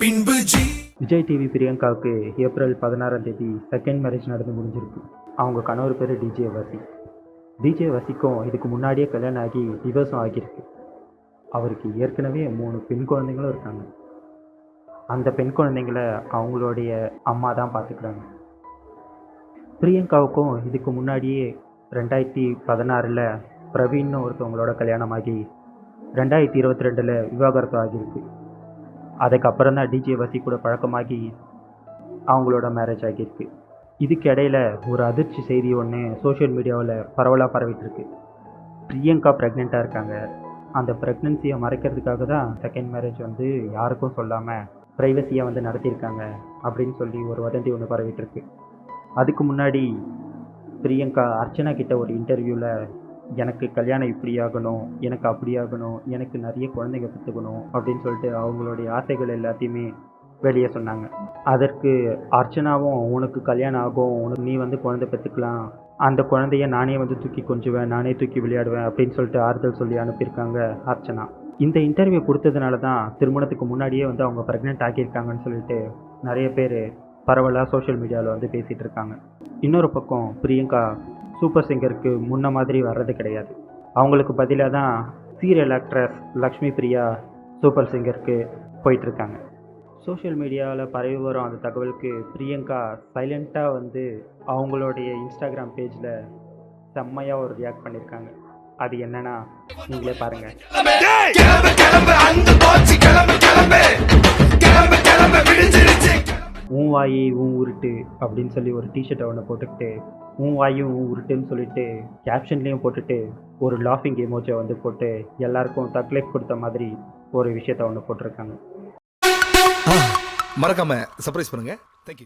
பின்பு விஜய் டிவி பிரியங்காவுக்கு ஏப்ரல் பதினாறாம் தேதி செகண்ட் மேரேஜ் நடந்து முடிஞ்சிருக்கு. அவங்க கணவர் பேர் டிஜே வசி டிஜே வசிக்கும் இதுக்கு முன்னாடியே கல்யாணம் ஆகி டிவோர்ஸும் ஆகியிருக்கு. அவருக்கு ஏற்கனவே மூணு பெண் குழந்தைங்களும் இருக்காங்க. அந்த பெண் குழந்தைங்கள அவங்களுடைய அம்மா தான் பார்த்துக்கிறாங்க. பிரியங்காவுக்கும் இதுக்கு முன்னாடியே ரெண்டாயிரத்தி பதினாறில் பிரவீன்னு ஒருத்தவங்களோட கல்யாணமாகி ரெண்டாயிரத்தி இருபத்தி ரெண்டில் விவாகரத்து ஆகியிருக்கு. அதுக்கப்புறம் தான் டிஜே வசி கூட பழக்கமாகி அவங்களோட மேரேஜ் ஆகியிருக்கு. இதுக்கு இடையில ஒரு அதிர்ச்சி செய்தி ஒன்று சோஷியல் மீடியாவில் பரவலாக பரவிட்டுருக்கு. பிரியங்கா ப்ரெக்னெண்ட்டாக இருக்காங்க. அந்த ப்ரெக்னென்சியை மறைக்கிறதுக்காக தான் செகண்ட் மேரேஜ் வந்து யாருக்கும் சொல்லாமல் ப்ரைவசியாக வந்து நடத்தியிருக்காங்க அப்படின்னு சொல்லி ஒரு வதந்தி ஒன்று பரவிட்டுருக்கு. அதுக்கு முன்னாடி பிரியங்கா அர்ச்சனா கிட்ட ஒரு இன்டர்வியூவில் எனக்கு கல்யாணம் இப்படி ஆகணும் எனக்கு அப்படி ஆகணும் எனக்கு நிறைய குழந்தைங்க பெற்றுக்கணும் அப்படின்னு சொல்லிட்டு அவங்களுடைய ஆசைகள் எல்லாத்தையுமே வெளியே சொன்னாங்க. அதற்கு அர்ச்சனாவும் உனக்கு கல்யாணம் ஆகும் உனக்கு நீ வந்து குழந்தை பெற்றுக்கலாம். அந்த குழந்தைய நானே வந்து தூக்கி கொஞ்சுவேன் நானே தூக்கி விளையாடுவேன் அப்படின்னு சொல்லிட்டு ஆறுதல் சொல்லி அனுப்பியிருக்காங்க அர்ச்சனா. இந்த இன்டர்வியூ கொடுத்ததுனால தான் திருமணத்துக்கு முன்னாடியே வந்து அவங்க ப்ரெக்னென்ட் ஆக்கியிருக்காங்கன்னு சொல்லிட்டு நிறைய பேர் பரவலாக சோஷியல் மீடியாவில் வந்து பேசிகிட்டு இருக்காங்க. இன்னொரு பக்கம் பிரியங்கா சூப்பர் சிங்கருக்கு முன்ன மாதிரி வர்றது கிடையாது. அவங்களுக்கு பதிலாக தான் serial actress Lakshmi Priya super சிங்கருக்கு போயிட்டுருக்காங்க. சோஷியல் மீடியாவில் பரவி வரும் அந்த தகவலுக்கு பிரியங்கா சைலண்ட்டாக வந்து அவங்களுடைய இன்ஸ்டாகிராம் பேஜில் செம்மையாக ஒரு ரியாக்ட் பண்ணியிருக்காங்க. அது என்னன்னா நீங்களே பாருங்கள் உன் வாயி உன் உருட்டு அப்படின்னு சொல்லி ஒரு டிஷர்ட்டை ஒன்று போட்டுக்கிட்டு உன் வாயும் உருட்டுன்னு சொல்லிட்டு கேப்ஷன்லேயும் போட்டுட்டு ஒரு லாஃபிங் எமோஜை வந்து போட்டு எல்லாருக்கும் தக்லைஃப் கொடுத்த மாதிரி ஒரு விஷயத்த ஒன்று போட்டிருக்காங்க. மறக்காம சர்ப்ரைஸ் பண்ணுங்க.